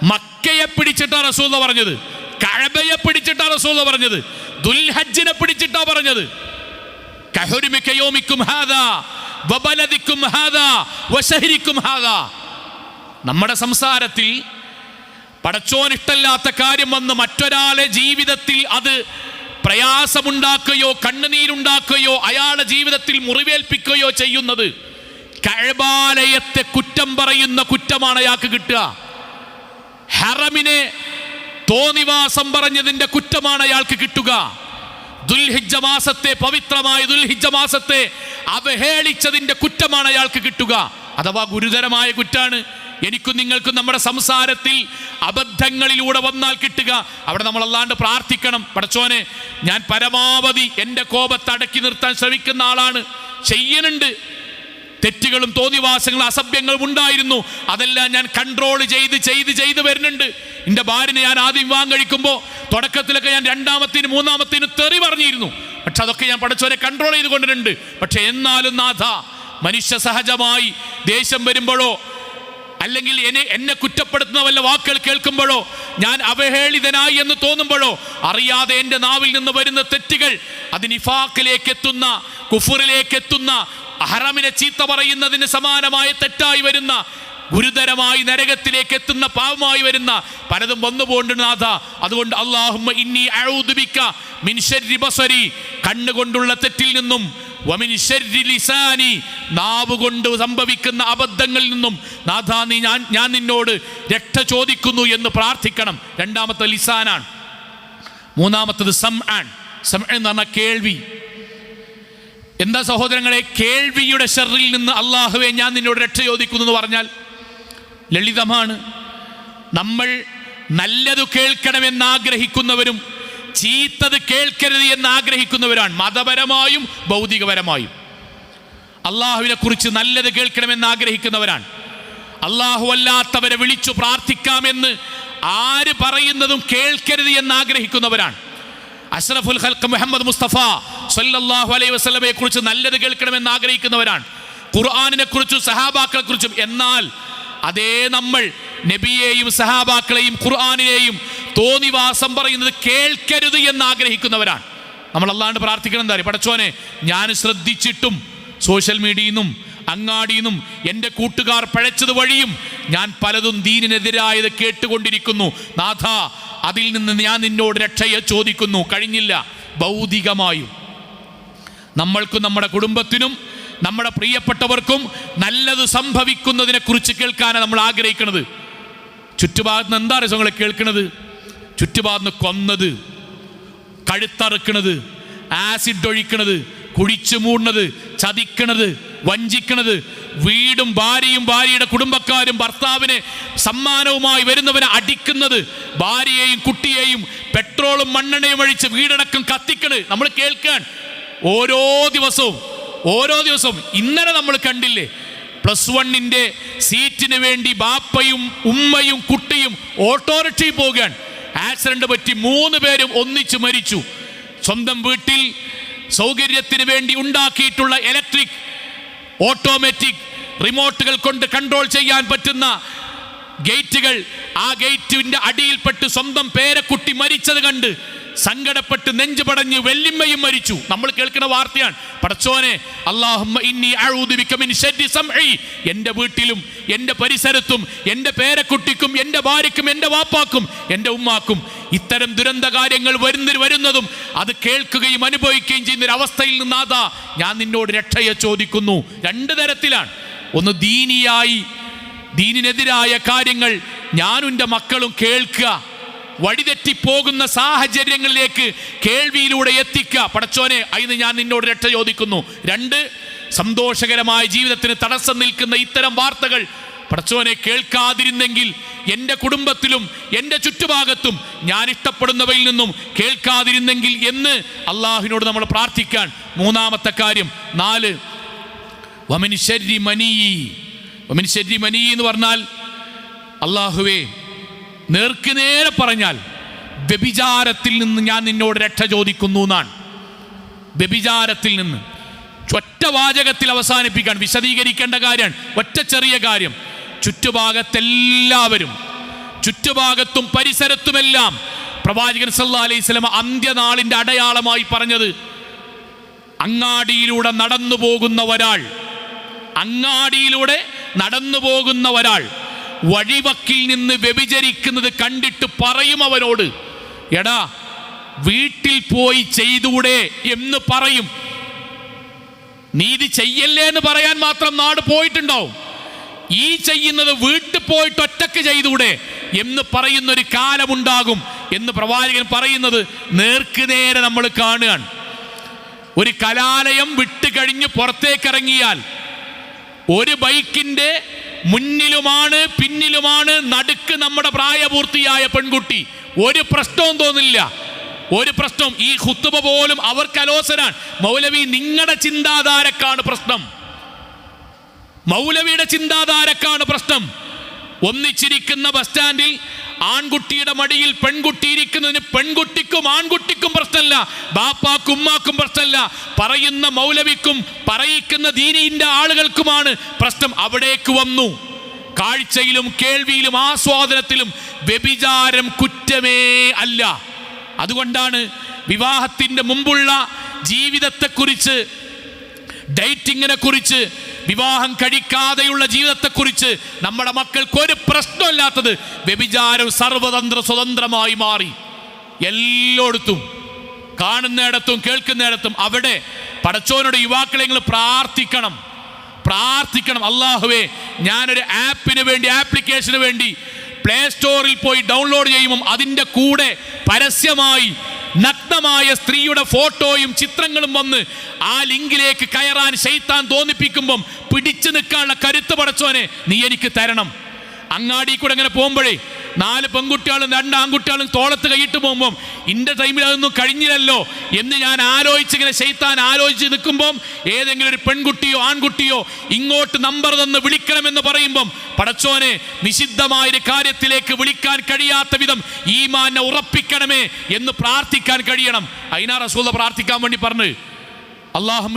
മക്കയെ പിടിച്ചിട്ടാ റസൂല പറഞ്ഞത്. കഴബയെ പിടിച്ചിട്ടാ റസൂല പറഞ്ഞത്. ദുൽഹജ്ജിനെ പിടിച്ചിട്ടാ പറഞ്ഞത്. കഹുരിമിക യൗമിക്കും ഹാദാ. വബലദിക്കും ഹാദാ. വശഹരിക്കും ഹാദാ. നമ്മുടെ സംസാരത്തിൽ പടച്ചോൻ ഇഷ്ടല്ലാത്ത കാര്യം വന്ന് മറ്റൊരാളെ ജീവിതത്തിൽ അത് പ്രയാസമുണ്ടാക്കുകയോ കണ്ണുനീരുണ്ടാക്കുകയോ അയാളുടെ ജീവിതത്തിൽ മുറിവേൽപ്പിക്കുകയോ ചെയ്യുന്നത് കഴബാലയത്തെ കുറ്റം പറയുന്ന കുറ്റമാണ് അയാൾക്ക് കിട്ടുക. ഹറമിനെ തോന്നിവാസം പറഞ്ഞതിന്റെ കുറ്റമാണ് അയാൾക്ക് കിട്ടുക. ദുൽഹിജ മാസത്തെ പവിത്രമായ ദുൽഹിജ മാസത്തെ അവഹേളിച്ചതിന്റെ കുറ്റമാണ് അയാൾക്ക് കിട്ടുക. അഥവാ ഗുരുതരമായ കുറ്റാണ് എനിക്കും നിങ്ങൾക്കും നമ്മുടെ സംസാരത്തിൽ അബദ്ധങ്ങളിലൂടെ വന്നാൽ കിട്ടുക. അവിടെ നമ്മൾ അല്ലാണ്ട് പ്രാർത്ഥിക്കണം. പടച്ചോനെ ഞാൻ പരമാവധി എന്റെ കോപത്തെ അടക്കി നിർത്താൻ ശ്രമിക്കുന്ന ആളാണ്. ചെയ്യുന്നുണ്ട് തെറ്റുകളും തോന്നിവാസങ്ങളും അസഭ്യങ്ങളും ഉണ്ടായിരുന്നു. അതെല്ലാം ഞാൻ കൺട്രോൾ ചെയ്ത് ചെയ്ത് ചെയ്ത് വരുന്നുണ്ട്. എന്റെ ഭാര്യനെ ഞാൻ ആദ്യം വിവാഹം കഴിക്കുമ്പോൾ തുടക്കത്തിലൊക്കെ ഞാൻ രണ്ടാമത്തിന് മൂന്നാമത്തിന് തെറി പറഞ്ഞിരുന്നു. പക്ഷെ അതൊക്കെ ഞാൻ പഠിച്ചവരെ കൺട്രോൾ ചെയ്ത് കൊണ്ടിട്ടുണ്ട് പക്ഷെ എന്നാലും നാഥ മനുഷ്യ സഹജമായി ദേഷ്യം വരുമ്പോഴോ അല്ലെങ്കിൽ എന്നെ എന്നെ കുറ്റപ്പെടുത്തുന്ന വല്ല വാക്കുകൾ കേൾക്കുമ്പോഴോ ഞാൻ അവഹേളിതനായി എന്ന് തോന്നുമ്പോഴോ അറിയാതെ എന്റെ നാവിൽ നിന്ന് വരുന്ന തെറ്റുകൾ അത് നിഫാക്കിലേക്ക് എത്തുന്ന കുഫറിലേക്ക് എത്തുന്ന ഹറമിനെ ചീത്ത പറയുന്നതിന് സമാനമായ തെറ്റായി വരുന്ന ഗുരുതരമായി നരകത്തിലേക്ക് എത്തുന്ന പാവമായി വരുന്ന പലതും വന്നു പോകേണ്ട നാഥ. അതുകൊണ്ട് അള്ളാഹുമ്മ ഇന്നി അഊദുബിക മിൻഷരി ബസരി. കണ്ണുകൊണ്ടുള്ള തെറ്റിൽ നിന്നും നാവ് കൊണ്ട് സംഭവിക്കുന്ന അബദ്ധങ്ങളിൽ നിന്നും നാഥാ നീ ഞാൻ ഞാൻ നിന്നോട് രക്ഷ ചോദിക്കുന്നു എന്ന് പ്രാർത്ഥിക്കണം. രണ്ടാമത്തെ ലിസാനാണ്. മൂന്നാമത്തത് സം ആൻ സം എന്ന് പറഞ്ഞ കേൾവി. എന്താ സഹോദരങ്ങളെ കേൾവിയുടെ ഷെറിൽ നിന്ന് അള്ളാഹുവെ ഞാൻ നിന്നോട് രക്ഷ ചോദിക്കുന്നു എന്ന് പറഞ്ഞാൽ ലളിതമാണ്. നമ്മൾ നല്ലത് കേൾക്കണമെന്ന് ആഗ്രഹിക്കുന്നവരും ചീത്തത് കേൾക്കരുത് എന്ന് ആഗ്രഹിക്കുന്നവരാണ്. മതപരമായും ഭൗതികപരമായും. അള്ളാഹുവിനെ കുറിച്ച് നല്ലത് കേൾക്കണമെന്ന് ആഗ്രഹിക്കുന്നവരാണ്. അള്ളാഹു അല്ലാത്തവരെ വിളിച്ചു പ്രാർത്ഥിക്കാമെന്ന് ആര് പറയുന്നതും കേൾക്കരുത് എന്ന് ആഗ്രഹിക്കുന്നവരാണ്. അഷ്റഫുൽ ഹൽക്ക് മുഹമ്മദ് മുസ്തഫ സല്ലല്ലാഹു അലൈഹി വസ്ലമയെ കുറിച്ച് നല്ലത് കേൾക്കണമെന്ന് ആഗ്രഹിക്കുന്നവരാണ്. ഖുർആാനിനെ കുറിച്ചും സഹാബാക്കളെ കുറിച്ചും എന്നാൽ അതേ നമ്മൾ നബിയെയും സഹാബാക്കളെയും ഖുർആാനിനെയും തോന്നിവാസം പറയുന്നത് കേൾക്കരുത് എന്ന് ആഗ്രഹിക്കുന്നവരാണ് നമ്മൾ അല്ലാണ്ട് പ്രാർത്ഥിക്കണം എന്താ പറയുക? പടച്ചോനെ ഞാൻ ശ്രദ്ധിച്ചിട്ടും സോഷ്യൽ മീഡിയയിൽ നിന്നും അങ്ങാടിയിൽ നിന്നും എന്റെ കൂട്ടുകാർ പഴച്ചത് വഴിയും ഞാൻ പലതും ദീനിനെതിരായത് കേട്ടുകൊണ്ടിരിക്കുന്നു. നാഥ അതിൽ നിന്ന് ഞാൻ നിന്നോട് രക്ഷയെ ചോദിക്കുന്നു. കഴിഞ്ഞില്ല. ഭൗതികമായും. നമ്മൾക്കും നമ്മുടെ കുടുംബത്തിനും നമ്മുടെ പ്രിയപ്പെട്ടവർക്കും നല്ലത് സംഭവിക്കുന്നതിനെക്കുറിച്ച് കേൾക്കാനാണ് നമ്മൾ ആഗ്രഹിക്കുന്നത്. ചുറ്റുഭാഗത്ത് നിന്ന് എന്താ രസങ്ങൾ കേൾക്കുന്നത് ചുറ്റുഭാഗത്ത് നിന്ന് കൊന്നത് കഴുത്തറുക്കണത് ആസിഡ് ഒഴിക്കണത് കുഴിച്ചു മൂടുന്നത് ചതിക്കണത് വഞ്ചിക്കണത് വീടും ഭാര്യയും ഭാര്യയുടെ കുടുംബക്കാരും ഭർത്താവിനെ സമ്മാനവുമായി വരുന്നവനെ അടിക്കുന്നത് ഭാര്യയെയും കുട്ടിയെയും പെട്രോളും മണ്ണെണ്ണയും ഒഴിച്ച് വീടടക്കം കത്തിക്കണ്. നമ്മൾ കേൾക്കാൻ. ഓരോ ദിവസവും ഓരോ ദിവസവും ഇന്നലെ നമ്മൾ കണ്ടില്ലേ പ്ലസ് വണ്ണിന്റെ സീറ്റിന് വേണ്ടി ബാപ്പയും ഉമ്മയും കുട്ടിയും ഓട്ടോറിക്ഷയിൽ പോകാൻ. ആക്സിഡന്റ് പറ്റി മൂന്ന് പേരും ഒന്നിച്ച് മരിച്ചു. സ്വന്തം വീട്ടിൽ സൗകര്യത്തിന് വേണ്ടി ഉണ്ടാക്കിയിട്ടുള്ള ഇലക്ട്രിക് ഓട്ടോമാറ്റിക് റിമോട്ടുകൾ കൊണ്ട് കൺട്രോൾ ചെയ്യാൻ പറ്റുന്ന ഗേറ്റുകൾ ആ ഗേറ്റിന്റെ അടിയിൽപ്പെട്ട് സ്വന്തം പേരക്കുട്ടി മരിച്ചത് കണ്ട് സങ്കടപ്പെട്ട് നെഞ്ചു പടഞ്ഞ് വെല്ലിമ്മയും മരിച്ചു. നമ്മൾ കേൾക്കുന്ന വാർത്തയാണ്. പടച്ചോനെ എന്റെ എന്റെ വീട്ടിലും എന്റെ പരിസരത്തും എന്റെ പേരക്കുട്ടിക്കും എന്റെ ഭാര്യക്കും എന്റെ വാപ്പാക്കും എന്റെ ഉമ്മാക്കും ഇത്തരം ദുരന്ത കാര്യങ്ങൾ വരുന്ന വരുന്നതും അത് കേൾക്കുകയും അനുഭവിക്കുകയും ചെയ്യുന്ന ഒരു അവസ്ഥയിൽ നിന്നാതാ ഞാൻ നിന്നോട് രക്ഷയെ ചോദിക്കുന്നു. രണ്ട് തരത്തിലാണ്. ഒന്ന് ദീനിയായി ദീനിനെതിരായ കാര്യങ്ങൾ ഞാനും എന്റെ മക്കളും കേൾക്കുക. വഴിതെറ്റിപ്പോകുന്ന സാഹചര്യങ്ങളിലേക്ക് കേൾവിയിലൂടെ എത്തിക്കുക. പടച്ചോനെ അതിന് ഞാൻ നിന്നോട് രക്ഷ ചോദിക്കുന്നു. രണ്ട് സന്തോഷകരമായ ജീവിതത്തിന് തടസ്സം നിൽക്കുന്ന ഇത്തരം വാർത്തകൾ പടച്ചോനെ കേൾക്കാതിരുന്നെങ്കിൽ എന്റെ കുടുംബത്തിലും എന്റെ ചുറ്റുഭാഗത്തും ഞാൻ ഇഷ്ടപ്പെടുന്നവയിൽ നിന്നും കേൾക്കാതിരുന്നെങ്കിൽ എന്ന് അള്ളാഹുവിനോട് നമ്മൾ പ്രാർത്ഥിക്കാൻ. മൂന്നാമത്തെ കാര്യം നാല് വമിൻ മനി. മനീ ശരി മനി എന്ന് പറഞ്ഞാൽ അള്ളാഹുവേ നേർക്ക് നേരെ പറഞ്ഞാൽ വ്യഭിചാരത്തിൽ നിന്ന് ഞാൻ നിന്നോട് രക്ഷ ചോദിക്കുന്നു എന്നാണ്. വ്യഭിചാരത്തിൽ നിന്ന്. ഒറ്റ വാചകത്തിൽ അവസാനിപ്പിക്കാൻ വിശദീകരിക്കേണ്ട കാര്യമാണ് ഒറ്റ ചെറിയ കാര്യം. ചുറ്റുഭാഗത്തെല്ലാവരും ചുറ്റുഭാഗത്തും പരിസരത്തുമെല്ലാം പ്രവാചകൻ സല്ലാ അലൈഹി സ്വലമ അന്ത്യനാളിന്റെ അടയാളമായി പറഞ്ഞത് അങ്ങാടിയിലൂടെ നടന്നു പോകുന്ന ഒരാൾ അങ്ങാടിയിലൂടെ നടന്നു പോകുന്ന ഒരാൾ വഴിവക്കിൽ നിന്ന് വ്യഭിചരിക്കുന്നത് കണ്ടിട്ട് പറയും അവനോട് എടാ വീട്ടിൽ പോയി ചെയ്തൂടെ എന്ന് പറയും. നീതി ചെയ്യല്ലേ എന്ന് പറയാൻ മാത്രം നാട് പോയിട്ടുണ്ടാവും. ഈ ചെയ്യുന്നത് വീട്ടിൽ പോയിട്ട് ഒറ്റയ്ക്ക് ചെയ്തൂടെ എന്ന് പറയുന്ന ഒരു കാലമുണ്ടാകും എന്ന് പ്രവാചകൻ പറയുന്നത് നേർക്ക് നേരെ നമ്മൾ കാണുകയാണ്. ഒരു കലാലയം വിട്ടുകഴിഞ്ഞ് പുറത്തേക്കിറങ്ങിയാൽ ഒരു ബൈക്കിന്റെ മുന്നിലുമാണ് പിന്നിലുമാണ് നടുക്ക് നമ്മുടെ പ്രായപൂർത്തിയായ പെൺകുട്ടി. ഒരു പ്രശ്നവും തോന്നില്ല. ഒരു പ്രശ്നം ഈ ഹുത്തുബ പോലും അവർക്ക് അലോസനാണ് മൗലവി നിങ്ങളുടെ ചിന്താധാരക്കാണ് പ്രശ്നം. മൗലവിയുടെ ചിന്താധാരക്കാണ് പ്രശ്നം. ഒന്നിച്ചിരിക്കുന്ന ബസ് സ്റ്റാൻഡിൽ ആൺകുട്ടിയുടെ മടിയിൽ പെൺകുട്ടി ഇരിക്കുന്നതിന് പെൺകുട്ടിക്കും ആൺകുട്ടിക്കും പ്രശ്നമല്ല ബാപ്പാക്കും ഉമ്മാക്കും പ്രശ്നമല്ല. പറയുന്ന മൗലവിക്കും പറയിക്കുന്ന ദീനിന്റെ ആളുകൾക്കുമാണ് പ്രശ്നം. അവിടേക്ക് വന്നു. കാഴ്ചയിലും കേൾവിയിലും ആസ്വാദനത്തിലും വ്യഭിചാരം കുറ്റമേ അല്ല. അതുകൊണ്ടാണ് വിവാഹത്തിന്റെ മുമ്പുള്ള ജീവിതത്തെക്കുറിച്ച് ഡേറ്റിങ്ങിനെ കുറിച്ച് വിവാഹം കഴിക്കാതെയുള്ള ജീവിതത്തെക്കുറിച്ച് നമ്മുടെ മക്കൾക്ക് ഒരു പ്രശ്നമില്ലാത്തത് വ്യഭിചാരം സർവതന്ത്ര സ്വതന്ത്രമായി മാറി. എല്ലായിടത്തും കാണുന്നിടത്തും കേൾക്കുന്നിടത്തും അവിടെ പടച്ചോനോട് യുവാക്കളെ നിങ്ങൾ പ്രാർത്ഥിക്കണം. പ്രാർത്ഥിക്കണം. അള്ളാഹുവേ ഞാനൊരു ആപ്പിന് വേണ്ടി ആപ്ലിക്കേഷന് വേണ്ടി പ്ലേ സ്റ്റോറിൽ പോയി ഡൗൺലോഡ് ചെയ്യുമ്പം അതിന്റെ കൂടെ പരസ്യമായി നഗ്നമായ സ്ത്രീയുടെ ഫോട്ടോയും ചിത്രങ്ങളും വന്ന് ആ ലിങ്കിലേക്ക് കയറാൻ ശൈത്താൻ തോന്നിപ്പിക്കുമ്പം പിടിച്ചു നിൽക്കാനുള്ള കരുത്ത് പടച്ചോനെ നീ എനിക്ക് തരണം. അങ്ങാടി കൂടെ അങ്ങനെ പോകുമ്പോഴേ നാല് പെൺകുട്ടികളും രണ്ട് ആൺകുട്ടികളും തോളത്ത് കൈയിട്ട് പോകുമ്പം ഇന്റെ ടൈമിൽ അതൊന്നും കഴിഞ്ഞില്ലല്ലോ എന്ന് ഞാൻ ആലോചിച്ചിങ്ങനെ ശൈത്താൻ ആലോചിച്ച് നിൽക്കുമ്പോൾ ഏതെങ്കിലും ഒരു പെൺകുട്ടിയോ ആൺകുട്ടിയോ ഇങ്ങോട്ട് നമ്പർ തന്ന് വിളിക്കണമെന്ന് പറയുമ്പം പടച്ചോനെ നിഷിദ്ധമായ ഒരു കാര്യത്തിലേക്ക് വിളിക്കാൻ കഴിയാത്ത വിധം ഈ മാനെ ഉറപ്പിക്കണമേ എന്ന് പ്രാർത്ഥിക്കാൻ കഴിയണം അയിനാ റസൂല പ്രാർത്ഥിക്കാൻ വേണ്ടി പറഞ്ഞു അള്ളാഹു.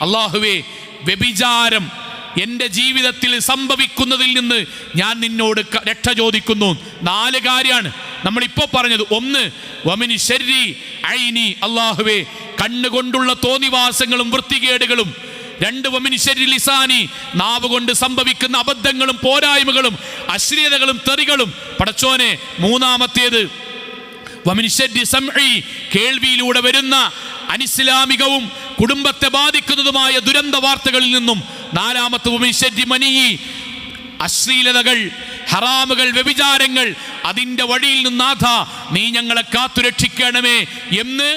അള്ളാഹുവേ വ്യഭിചാരം എന്റെ ജീവിതത്തിൽ സംഭവിക്കുന്നതിൽ നിന്ന് ഞാൻ നിന്നോട് രക്ഷ ചോദിക്കുന്നു. നാല് കാര്യമാണ്. നമ്മളിപ്പോൾ പറഞ്ഞത്. ഒന്ന് വമിനി ശരി ഐനി അള്ളാഹുവേ കണ്ണുകൊണ്ടുള്ള തോന്നിവാസങ്ങളും വൃത്തികേടുകളും. രണ്ട് വമിനി ശരി ലിസാനി നാവ് കൊണ്ട് സംഭവിക്കുന്ന അബദ്ധങ്ങളും പോരായ്മകളും അശ്ലീലതകളും തെറികളും. പടച്ചോനെ മൂന്നാമത്തേത് വമിനിഷരി സംഇ, കേൾവിയിലൂടെ വരുന്ന അനിസ്ലാമികവും കുടുംബത്തെ ബാധിക്കുന്നതുമായ ദുരന്ത വാർത്തകളിൽ നിന്നും നാലാമത്തെ അശ്ലീലതകൾ ഹറാമുകൾ വ്യഭിചാരങ്ങൾ അതിന്റെ വഴിയിൽ നിന്നാഥ നീ ഞങ്ങളെ കാത്തുരക്ഷിക്കണമേ എന്ന്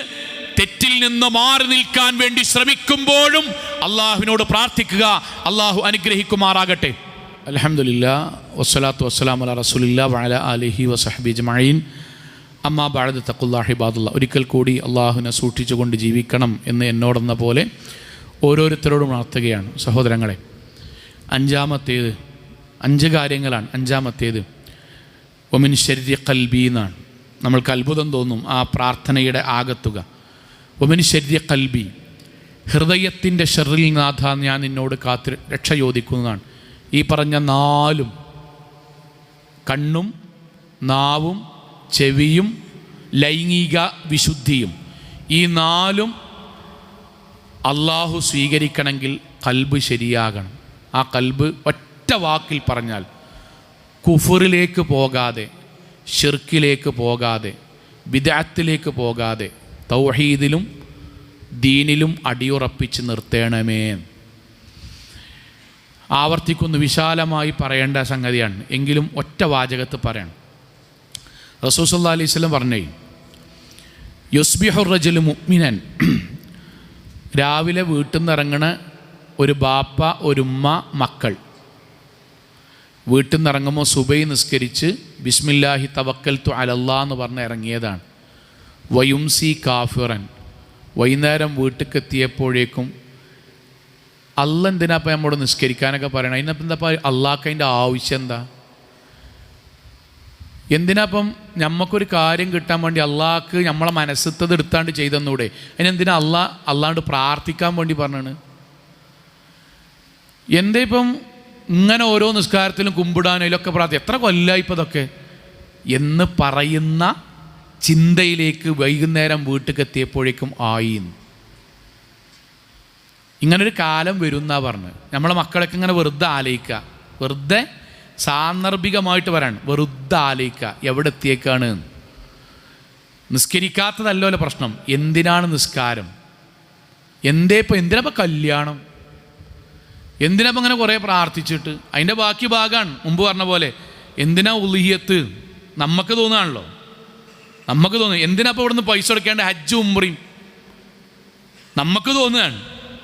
തെറ്റിൽ നിന്ന് മാറി നിൽക്കാൻ വേണ്ടി ശ്രമിക്കുമ്പോഴും അള്ളാഹുവിനോട് പ്രാർത്ഥിക്കുക. അള്ളാഹു അനുഗ്രഹിക്കുമാറാകട്ടെ. അലഹമില്ല വസ്സലാത്തു വസ്സലാം അല റസൂലില്ല വഅല അലിഹി വസഹബി ജമഈൻ അമ്മാ ബാഴത് തക്കുല്ലാഹിബാദുള്ള ഒരിക്കൽ കൂടി അള്ളാഹുവിനെ സൂക്ഷിച്ചുകൊണ്ട് ജീവിക്കണം എന്ന് എന്നോടെന്ന പോലെ ഓരോരുത്തരോടും ഉണർത്തുകയാണ്. സഹോദരങ്ങളെ അഞ്ചാമത്തേത് അഞ്ച് കാര്യങ്ങളാണ്. അഞ്ചാമത്തേത് ഒമിൻ ശരീര കൽബി എന്നാണ്. നമ്മൾക്ക് അത്ഭുതം തോന്നും ആ പ്രാർത്ഥനയുടെ ആകത്തുക. ഒമിൻ ശരീര കൽബി ഹൃദയത്തിന്റെ ഷെറിൽ നാഥ ഞാൻ നിന്നോട് കാത്ത് രക്ഷ ചോദിക്കുന്നതാണ്. ഈ പറഞ്ഞ നാലും കണ്ണും നാവും ചെവിയും ലൈംഗിക വിശുദ്ധിയും ഈ നാലും അള്ളാഹു സ്വീകരിക്കണമെങ്കിൽ കൽബ് ശരിയാകണം. ആ കൽബ് ഒറ്റ വാക്കിൽ പറഞ്ഞാൽ കുഫറിലേക്ക് പോകാതെ ഷിർക്കിലേക്ക് പോകാതെ വിദാത്തിലേക്ക് പോകാതെ തൗഹീദിലും ദീനിലും അടിയുറപ്പിച്ച് നിർത്തേണമേ. ആവർത്തിക്കുന്ന വിശാലമായി പറയേണ്ട സംഗതിയാണ്. എങ്കിലും ഒറ്റ വാചകത്ത് പറയണം. റസൂസ് അലൈഹി സ്വലം പറഞ്ഞേ യുസ്ബിഹുർ മുഅ്മിനൻ രാവിലെ വീട്ടിൽ നിന്ന് ഇറങ്ങണ ഒരു ബാപ്പ ഒരു ഒരുമ്മ മക്കൾ. വീട്ടിൽ നിന്ന് ഇറങ്ങുമ്പോൾ സുബൈ നിസ്കരിച്ച് ബിസ്മില്ലാഹി തവക്കൽ തു അലല്ലാ എന്ന് പറഞ്ഞ് ഇറങ്ങിയതാണ്. വയുംസി കാഫിറൻ. വൈകുന്നേരം വീട്ടിലേക്ക് എത്തിയപ്പോഴേക്കും അല്ല എന്തിനാപ്പം നമ്മോട് നിസ്കരിക്കാനൊക്കെ പറയണം? അതിനപ്പം എന്താ അള്ളാഹ്ക്ക് അതിന്റെ ആവശ്യം എന്താ? എന്തിനാപ്പം നമുക്കൊരു കാര്യം കിട്ടാൻ വേണ്ടി അള്ളാഹ്ക്ക് നമ്മളെ മനസ്സത്തത് എടുത്താണ്ട് ചെയ്തെന്നൂടെ? അതിനെന്തിനാ അള്ളാ അള്ളാണ്ട് പ്രാർത്ഥിക്കാൻ വേണ്ടി പറഞ്ഞാണ്? എന്തേ ഇപ്പം ഇങ്ങനെ ഓരോ നിസ്കാരത്തിലും കുമ്പിടാനും ഇതിലൊക്കെ പ്രാർത്ഥി എത്ര കൊല്ലായി ഇപ്പം ഇതൊക്കെ? എന്ന് പറയുന്ന ചിന്തയിലേക്ക് വൈകുന്നേരം വീട്ടിലേക്ക് എത്തിയപ്പോഴേക്കും ആയി. ഇങ്ങനൊരു കാലം വരും എന്നാ പറഞ്ഞ്. നമ്മളെ മക്കളൊക്കെ ഇങ്ങനെ വെറുതെ ആലയിക്കുക വെറുതെ സാന്ദർഭികമായിട്ട് വരാൻ. വെറുതെ ആലയിക്കുക എവിടെ എത്തിയേക്കാണ്. നിസ്കരിക്കാത്തതല്ലോ പ്രശ്നം. എന്തിനാണ് നിസ്കാരം? എന്തേ ഇപ്പം എന്തിനാ ഇപ്പം കല്യാണം? എന്തിനപ്പോൾ അങ്ങനെ കുറേ പ്രാർത്ഥിച്ചിട്ട്? അതിന്റെ ബാക്കി ഭാഗമാണ് മുമ്പ് പറഞ്ഞ പോലെ എന്തിനാ ഉലിഹിയത്ത്? നമുക്ക് തോന്നുകയാണല്ലോ നമുക്ക് തോന്നുന്നു എന്തിനപ്പോൾ ഇവിടുന്ന് പൈസ കൊടുക്കേണ്ട ഹജ്ജ് ഉംറയും? നമുക്ക് തോന്നുകയാണ്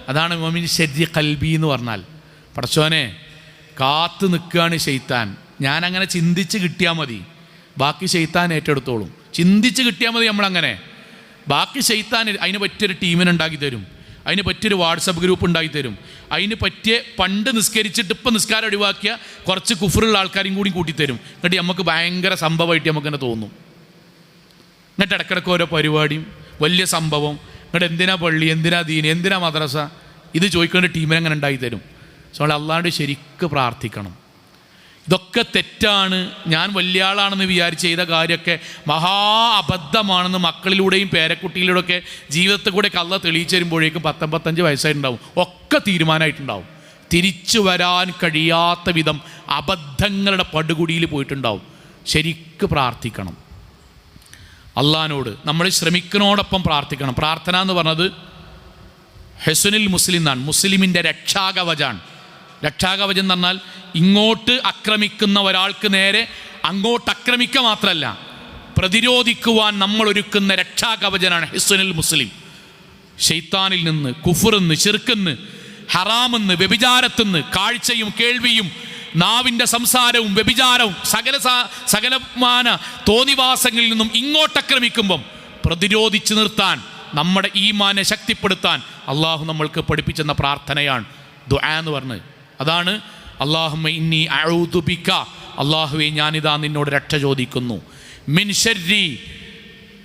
അതാണ് മൊമിൻ ശരി കൽബി എന്ന് പറഞ്ഞാൽ. പടച്ചോനെ കാത്തു നിൽക്കുകയാണ് ഷെയ്ത്താൻ ഞാൻ അങ്ങനെ ചിന്തിച്ച് കിട്ടിയാൽ മതി. ബാക്കി ഷെയ്ത്താൻ ഏറ്റെടുത്തോളും. ചിന്തിച്ച് കിട്ടിയാൽ മതി നമ്മളങ്ങനെ. ബാക്കി ഷെയ്ത്താൻ അതിന് പറ്റിയൊരു ടീമിനെ ഉണ്ടാക്കി തരും. അതിന് പറ്റിയൊരു വാട്സപ്പ് ഗ്രൂപ്പ് ഉണ്ടാക്കി തരും. അതിന് പറ്റിയ പണ്ട് നിസ്കരിച്ചിട്ട് ഇപ്പം നിസ്കാരം ഒഴിവാക്കിയ കുറച്ച് കുഫറുള്ള ആൾക്കാരെയും കൂടി കൂട്ടിത്തരും. എന്നിട്ട് നമുക്ക് ഭയങ്കര സംഭവമായിട്ട് നമുക്ക് തന്നെ. തോന്നും എന്നിട്ട് ഇടക്കിടക്ക് ഓരോ പരിപാടിയും വലിയ സംഭവം. എന്നിട്ട് എന്തിനാ പള്ളി? എന്തിനാ ദീൻ? എന്തിനാ മദ്രസ? ഇത് ചോദിക്കേണ്ട ടീമിനെ അങ്ങനെ ഉണ്ടായി തരും. നമ്മൾ അള്ളാണ്ട് ശരിക്ക് പ്രാർത്ഥിക്കണം. ഇതൊക്കെ തെറ്റാണ്. ഞാൻ വലിയ ആളാണെന്ന് വിചാരിച്ച് ചെയ്ത കാര്യമൊക്കെ മഹാ അബദ്ധമാണെന്ന് മക്കളിലൂടെയും പേരക്കുട്ടിയിലൂടെയൊക്കെ ജീവിതത്തിൽ കൂടെ കള്ള തെളിയിച്ചു വരുമ്പോഴേക്കും പത്തൊമ്പത്തഞ്ച് വയസ്സായിട്ടുണ്ടാവും. ഒക്കെ തീരുമാനമായിട്ടുണ്ടാവും. തിരിച്ചു വരാൻ കഴിയാത്ത വിധം അബദ്ധങ്ങളുടെ പടുകുടിയിൽ പോയിട്ടുണ്ടാവും. ശരിക്ക് പ്രാർത്ഥിക്കണം. അള്ളഹാനോട് നമ്മൾ ശ്രമിക്കുന്നതോടൊപ്പം പ്രാർത്ഥിക്കണം. പ്രാർത്ഥന എന്ന് പറഞ്ഞത് ഹെസുനിൽ മുസ്ലിം എന്നാണ്. മുസ്ലിമിന്റെ രക്ഷാകവചാണ് രക്ഷാകവചം എന്ന് പറഞ്ഞാൽ ഇങ്ങോട്ട് ആക്രമിക്കുന്ന ഒരാൾക്ക് നേരെ അങ്ങോട്ട് ആക്രമിക്കുക മാത്രമല്ല പ്രതിരോധിക്കുവാൻ നമ്മൾ ഒരുക്കുന്ന രക്ഷാകവചനാണ് ഹിസ്സുനിൽ മുസ്ലിം. ഷെയ്ത്താനിൽ നിന്ന് കുഫുറിന്ന് ചെറുക്കുന്ന് ഹറാമെന്ന് വ്യഭിചാരത്തെന്ന് കാഴ്ചയും കേൾവിയും നാവിന്റെ സംസാരവും വ്യഭിചാരവും സകല സകലമാന തോന്നിവാസങ്ങളിൽ നിന്നും ഇങ്ങോട്ടക്രമിക്കുമ്പം പ്രതിരോധിച്ചു നിർത്താൻ നമ്മുടെ ഈമാനെ ശക്തിപ്പെടുത്താൻ അള്ളാഹു നമ്മൾക്ക് പഠിപ്പിച്ചെന്ന പ്രാർത്ഥനയാണ് ദുആ എന്ന് പറഞ്ഞത് അതാണ് അള്ളാഹുമ ഇന്നി അഴൂതുബിക്ക അള്ളാഹുവെ ഞാനിതാ നിന്നോട് രക്ഷ ചോദിക്കുന്നു. മിൻ ശർരി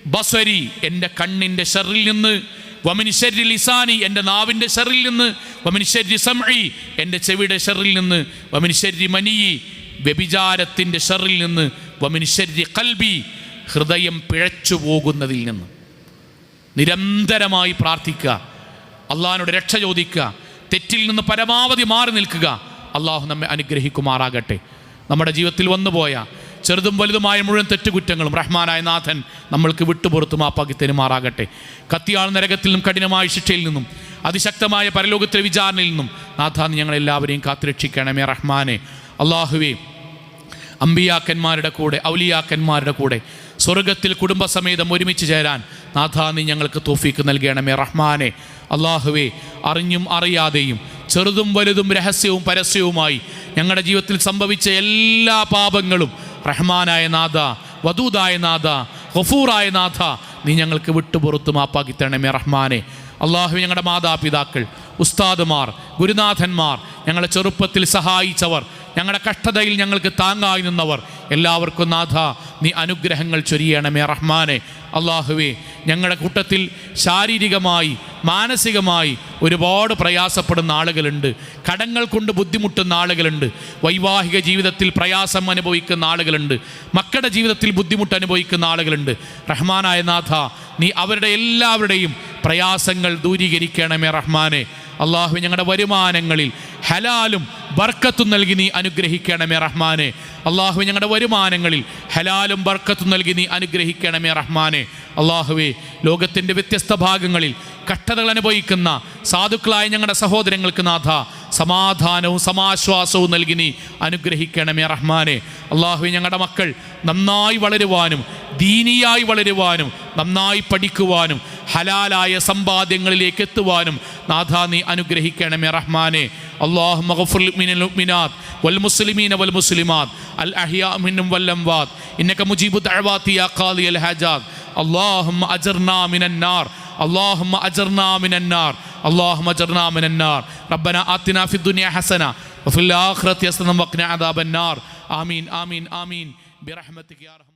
ബസരി എന്റെ കണ്ണിന്റെ ഷെറിൽ നിന്ന്. വമിനിശരി ലിസാനി എന്റെ നാവിന്റെ ഷെറിൽ നിന്ന്. വമിനിശരി സംഇ എന്റെ ചെവിയുടെ ഷെറിൽ നിന്ന്. വമിനിശരി മനിയി വ്യഭിചാരത്തിന്റെ ഷെറിൽ നിന്ന്. വമിനിശരി കൽബി ഹൃദയം പിഴച്ചു പോകുന്നതിൽ നിന്ന്. നിരന്തരമായി പ്രാർത്ഥിക്കുക. അള്ളഹാനോട് രക്ഷ ചോദിക്കുക. തെറ്റിൽ നിന്ന് പരമാവധി മാറി നിൽക്കുക. അള്ളാഹു നമ്മെ അനുഗ്രഹിക്കുമാറാകട്ടെ. നമ്മുടെ ജീവിതത്തിൽ വന്നുപോയ ചെറുതും വലുതുമായ മുഴുവൻ തെറ്റുകുറ്റങ്ങളും റഹ്മാനായ നാഥൻ നമ്മൾക്ക് വിട്ടുപുറത്ത് മാപ്പാക്കി തെരുമാറാകട്ടെ. കത്തിയാൾ നരകത്തിൽ നിന്നും കഠിനമായ ശിക്ഷയിൽ നിന്നും അതിശക്തമായ പരലോകത്തിലെ വിചാരണയിൽ നിന്നും നാഥ നീ ഞങ്ങളെല്ലാവരെയും കാത്തുരക്ഷിക്കണമേ റഹ്മാനെ. അള്ളാഹുവേ അമ്പിയാക്കന്മാരുടെ കൂടെ ഔലിയാക്കന്മാരുടെ കൂടെ സ്വർഗത്തിൽ കുടുംബസമേതം ഒരുമിച്ച് ചേരാൻ നാഥാ നീ ഞങ്ങൾക്ക് തോഫീക്ക് നൽകണമേ റഹ്മാനെ. അള്ളാഹുവേ അറിഞ്ഞും അറിയാതെയും ചെറുതും വലുതും രഹസ്യവും പരസ്യവുമായി ഞങ്ങളുടെ ജീവിതത്തിൽ സംഭവിച്ച എല്ലാ പാപങ്ങളും റഹ്മാനായ നാഥ വദൂദായ നാഥ ഗഫൂറായ നാഥ നീ ഞങ്ങൾക്ക് വിട്ടുപുറത്ത് മാപ്പാക്കി തരണമേ റഹ്മാനെ. അള്ളാഹു ഞങ്ങളുടെ മാതാപിതാക്കൾ ഉസ്താദുമാർ ഗുരുനാഥന്മാർ ഞങ്ങളെ ചെറുപ്പത്തിൽ സഹായിച്ചവർ ഞങ്ങളുടെ കഷ്ടതയിൽ ഞങ്ങൾക്ക് താങ്ങായി നിന്നവർ. എല്ലാവർക്കും നാഥ നീ അനുഗ്രഹങ്ങൾ ചൊരിയണമേ റഹ്മാനെ. അള്ളാഹുവേ ഞങ്ങളുടെ കൂട്ടത്തിൽ ശാരീരികമായി മാനസികമായി ഒരുപാട് പ്രയാസപ്പെടുന്ന ആളുകളുണ്ട്. കടങ്ങൾ കൊണ്ട് ബുദ്ധിമുട്ടുന്ന ആളുകളുണ്ട്. വൈവാഹിക ജീവിതത്തിൽ പ്രയാസം അനുഭവിക്കുന്ന ആളുകളുണ്ട്. മക്കളുടെ ജീവിതത്തിൽ ബുദ്ധിമുട്ട് അനുഭവിക്കുന്ന ആളുകളുണ്ട്. റഹ്മാനായ നാഥ നീ അവരുടെ എല്ലാവരുടെയും പ്രയാസങ്ങൾ ദൂരീകരിക്കണമേ റഹ്മാനെ. അള്ളാഹു ഞങ്ങളുടെ വരുമാനങ്ങളിൽ ഹലാലും ബർക്കത്തും നൽകി നീ അനുഗ്രഹിക്കണമേ റഹ്മാനെ. അള്ളാഹു ഞങ്ങളുടെ വരുമാനങ്ങളിൽ ഹലാലും ബർക്കത്തും നൽകി നീ അനുഗ്രഹിക്കണമേ റഹ്മാനെ. അള്ളാഹുവേ ലോകത്തിന്റെ വ്യത്യസ്ത ഭാഗങ്ങളിൽ കഷ്ടതകൾ അനുഭവിക്കുന്ന സാധുക്കളായ ഞങ്ങളുടെ സഹോദരങ്ങൾക്ക് നാഥ സമാധാനവും സമാശ്വാസവും നൽകി നീ അനുഗ്രഹിക്കണമേ റഹ്മാനെ അള്ളാഹു ഞങ്ങളുടെ മക്കൾ നന്നായി വളരുവാനും ദീനിയായി വളരുവാനും നന്നായി പഠിക്കുവാനും ഹലാലായ സമ്പാദ്യങ്ങളിലേക്ക് എത്തുവാനും നാഥ നീ അനുഗ്രഹിക്കണമേ റഹ്മാനെ അള്ളാഹു മഗഫുൽമിനാത്ത് വൽ മുസ്ലിമീന വൽ മുസ്ലിമാത്ത് അൽ അഹിയാ മിന്നും വല്ലംവാത്ത് ഇന്നക മുജീബു ദഅവാതി യാ ഖാദി അൽ ഹജാദ് اللهم أجرنا من النار اللهم أجرنا من النار. اللهم أجرنا من النار. ربنا آتنا في الدنيا حسنة وفي الآخرة حسنة وقنا عذاب النار. آمين آمين آمين. برحمتك يا رحمن